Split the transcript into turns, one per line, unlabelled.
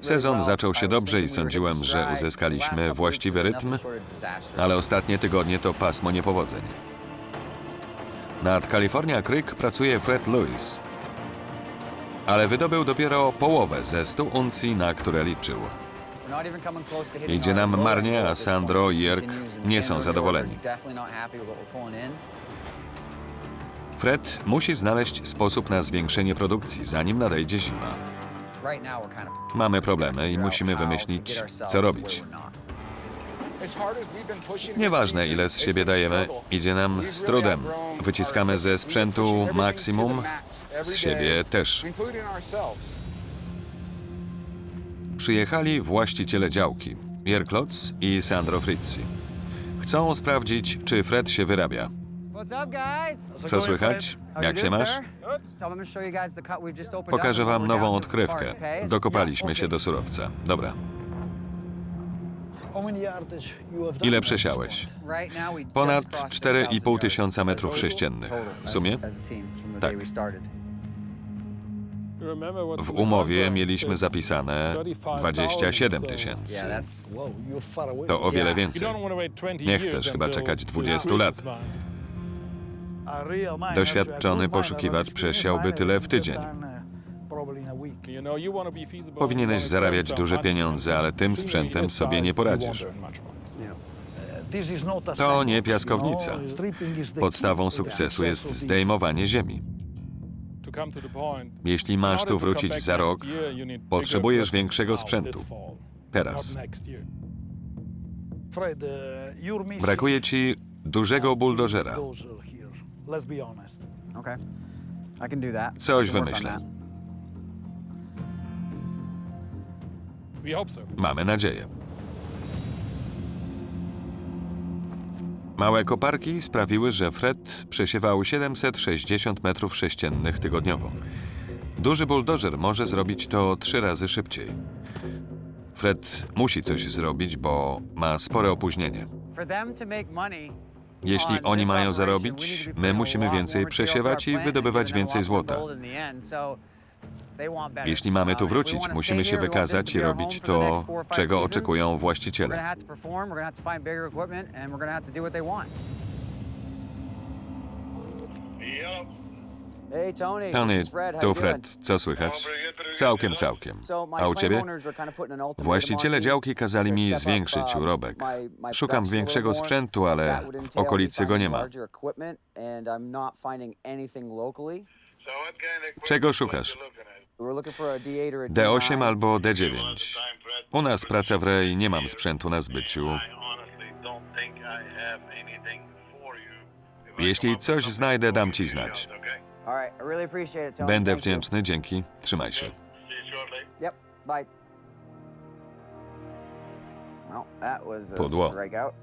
Sezon zaczął się dobrze i sądziłem, że uzyskaliśmy właściwy rytm, ale ostatnie tygodnie to pasmo niepowodzeń. Nad California Creek pracuje Fred Lewis, ale wydobył dopiero połowę ze 100 uncji, na które liczył.
Idzie nam marnie, a Sandro i Jerk nie są zadowoleni.
Fred musi znaleźć sposób na zwiększenie produkcji, zanim nadejdzie zima. Mamy problemy i musimy wymyślić, co robić. Nieważne, ile z siebie dajemy, idzie nam z trudem. Wyciskamy ze sprzętu maksimum, z siebie też. Przyjechali właściciele działki, Jerkloc i Sandro Frizzi. Chcą sprawdzić, czy Fred się wyrabia. Co słychać? Jak się masz? Pokażę wam nową odkrywkę. Dokopaliśmy się do surowca. Dobra. Ile przesiałeś? Ponad 4,5 tysiąca metrów sześciennych. W sumie? Tak. W umowie mieliśmy zapisane 27 tysięcy. To o wiele więcej.
Nie chcesz chyba czekać 20 lat.
Doświadczony poszukiwacz przesiałby tyle w tydzień. Powinieneś zarabiać duże pieniądze, ale tym sprzętem sobie nie poradzisz. To nie piaskownica. Podstawą sukcesu jest zdejmowanie ziemi. Jeśli masz tu wrócić za rok, potrzebujesz większego sprzętu. Teraz. Brakuje ci dużego buldożera. Coś wymyślę. Mamy nadzieję. Małe koparki sprawiły, że Fred przesiewał 760 metrów sześciennych tygodniowo. Duży buldożer może zrobić to trzy razy szybciej. Fred musi coś zrobić, bo ma spore opóźnienie. Jeśli oni mają zarobić, my musimy więcej przesiewać i wydobywać więcej złota. Jeśli mamy tu wrócić, musimy się wykazać i robić to, czego oczekują właściciele. Tony, tu Fred, co słychać? Całkiem, całkiem. A u ciebie? Właściciele działki kazali mi zwiększyć urobek. Szukam większego sprzętu, ale w okolicy go nie ma. Czego szukasz? D8 albo D9. U nas praca w Rej, nie mam sprzętu na zbyciu. Jeśli coś znajdę, dam ci znać. Będę wdzięczny, dzięki. Trzymaj się.
Yep, bye. Well,